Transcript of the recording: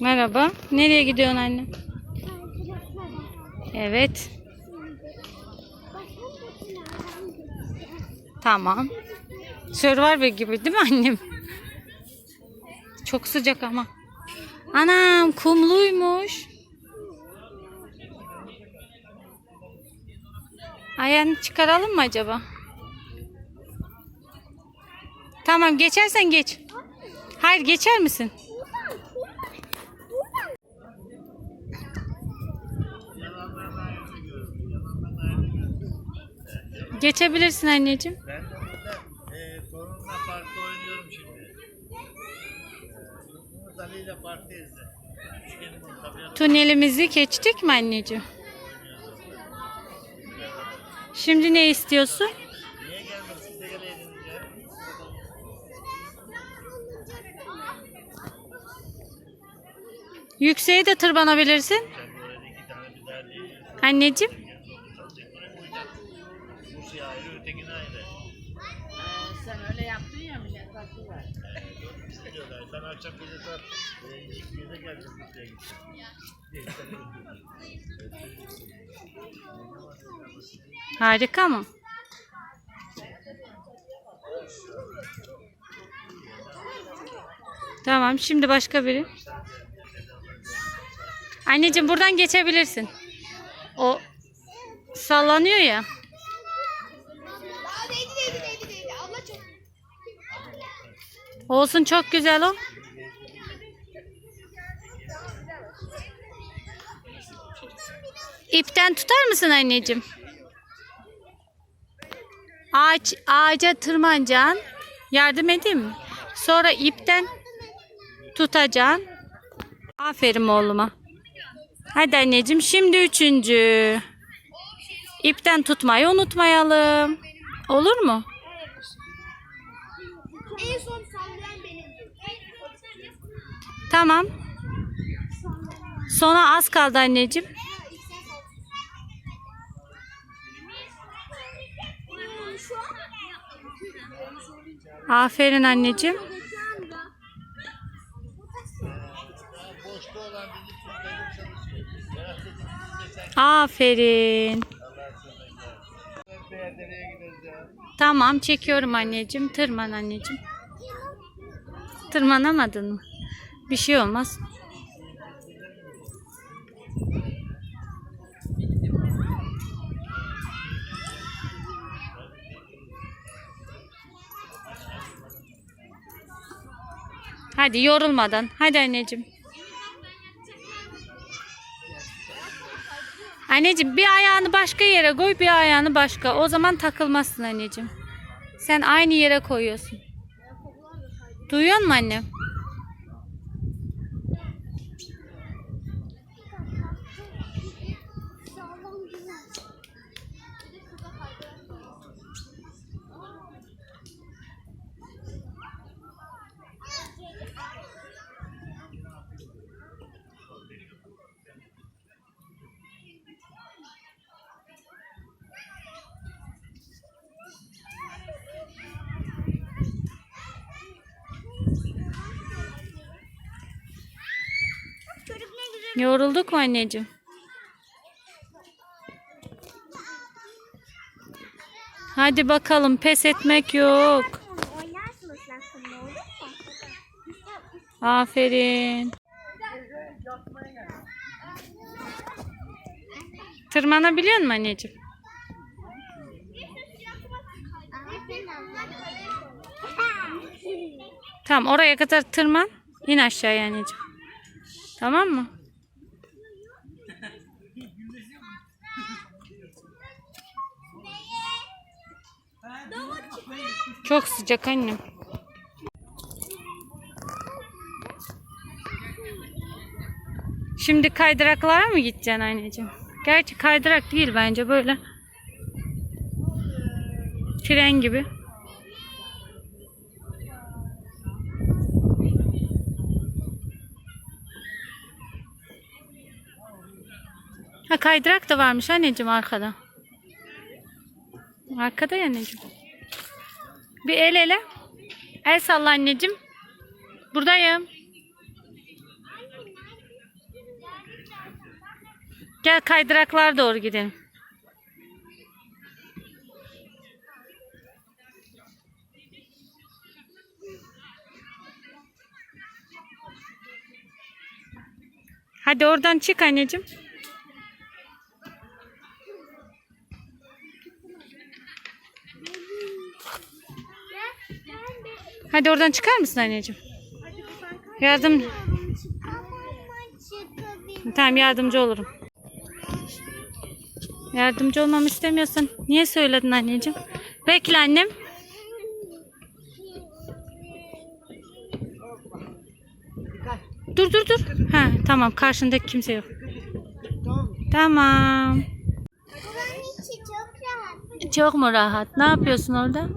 Merhaba. Nereye gidiyorsun anne? Evet. Tamam. Survivor gibi değil mi annem? Çok sıcak ama. Anam kumluymuş. Ayağını çıkaralım mı acaba? Tamam geçersen geç. Hayır geçer misin? Geçebilirsin anneciğim. Ben de burada e, torunumla parkta oynuyorum şimdi. Umut Ali ile parktayız Tünelimizi geçtik mi anneciğim? Şimdi ne istiyorsun? niye geldin siz de geleydiniz ya? Yükseğe de tırmanabilirsin. İki tane değil. Anneciğim. Bursa ayrı ötekine ayrı. Sen öyle yaptın ya millet haklı var. İstiyorlar. Sen akşam gece saat e, birde geldin Bursa'ya gittin. Harika mı? Tamam şimdi başka biri. Anneciğim buradan geçebilirsin. O sallanıyor ya. Olsun çok güzel o. İpten tutar mısın anneciğim? Ağaç, ağaca tırmanacaksın. Yardım edeyim mi? Sonra ipten tutacaksın. Aferin oğluma. Hadi anneciğim şimdi üçüncü. İpten tutmayı unutmayalım. Olur mu? En Tamam. Sona az kaldı anneciğim. Aferin anneciğim. Aferin. Tamam çekiyorum anneciğim. Tırman anneciğim. Tırmanamadın mı? Bir şey olmaz. Hadi yorulmadan. Hadi anneciğim. Anneciğim bir ayağını başka yere koy, bir ayağını başka. O zaman takılmazsın anneciğim. Sen aynı yere koyuyorsun. Duyuyor musun annem? Yorulduk mu anneciğim? Hadi bakalım pes etmek yok. Aferin. Tırmanabiliyor musun anneciğim? Tamam oraya kadar tırman. İn aşağıya anneciğim. Tamam mı? Çok sıcak annem. Şimdi kaydıraklara mı gideceksin anneciğim? Gerçi kaydırak değil bence böyle. Tren gibi. Ha kaydırak da varmış anneciğim arkada. Arkada ya anneciğim. Bir el ele. El salla anneciğim. Buradayım. Gel kaydıraklar doğru gidelim. Hadi oradan çık anneciğim. Hadi oradan çıkar mısın anneciğim? Yardım. Tamam yardımcı olurum. Yardımcı olmamı istemiyorsan niye söyledin anneciğim? Bekle annem. Dur dur dur. Ha tamam karşındaki kimse yok. Tamam. Çok mu rahat? Ne yapıyorsun orada?